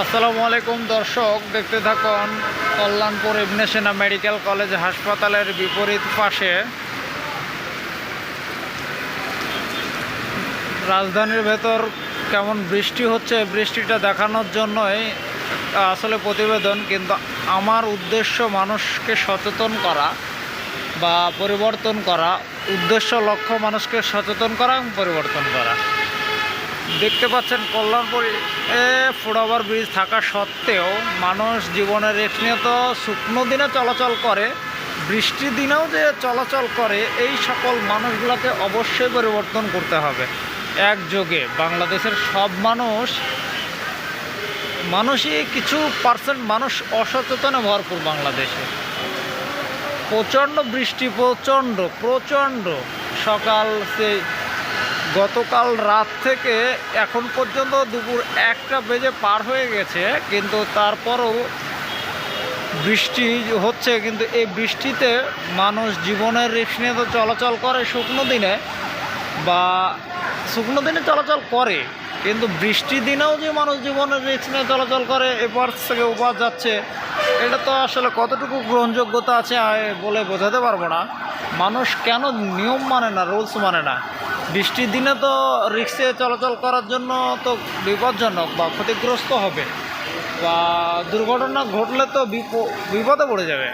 আসসালামু আলাইকুম, দর্শক। দেখতে থাকুন, কল্যাণপুর ইবনে সিনা মেডিকেল কলেজ হাসপাতালের বিপরীত পাশে। রাজধানীর ভেতর কেমন বৃষ্টি হচ্ছে? বৃষ্টিটা দেখানোর জন্যই আসলে প্রতিবেদন, কিন্তু আমার উদ্দেশ্য মানুষকে সচেতন করা বা পরিবর্তন করা, উদ্দেশ্য, লক্ষ্য মানুষকে সচেতন করা এবং পরিবর্তন করা। দেখতে পাচ্ছেন কল্যাণপুর, এ ফুটওভার ব্রিজ থাকা সত্ত্বেও মানুষ জীবনের রিস্ক নিয়ে তো শুকনো দিনে চলাচল করে বৃষ্টির দিনেও যে চলাচল করে, এই সকল মানুষগুলোকে অবশ্যই পরিবর্তন করতে হবে। একযোগে বাংলাদেশের সব মানুষ, মানুষই কিছু পার্সেন্ট মানুষ অসচেতনে ভরপুর বাংলাদেশে। প্রচণ্ড বৃষ্টি, প্রচণ্ড প্রচণ্ড। সকাল সে গতকাল রাত থেকে এখন পর্যন্ত দুপুর একটা বেজে পার হয়ে গেছে, কিন্তু তারপরও বৃষ্টি হচ্ছে, কিন্তু এই বৃষ্টিতে মানুষ জীবনের রিস্ক নিয়ে তো চলাচল করে শুকনো দিনে বা শুকনো দিনে চলাচল করে, কিন্তু বৃষ্টির দিনেও যে মানুষ জীবনের রিস্ক নিয়ে চলাচল করে এপার থেকে ওপার যাচ্ছে, এটা তো আসলে কতটুকু গ্রহণযোগ্যতা আছে বলে বোঝাতে পারব না। মানুষ কেন নিয়ম মানে না, রুলস মানে না? বৃষ্টির দিনে তো রিক্সে চলাচল করার জন্য তো বিপজ্জনক বা ক্ষতিগ্রস্ত হবে। বা দুর্ঘটনা ঘটলে তো বিপ- বিপদে পড়ে যাবে।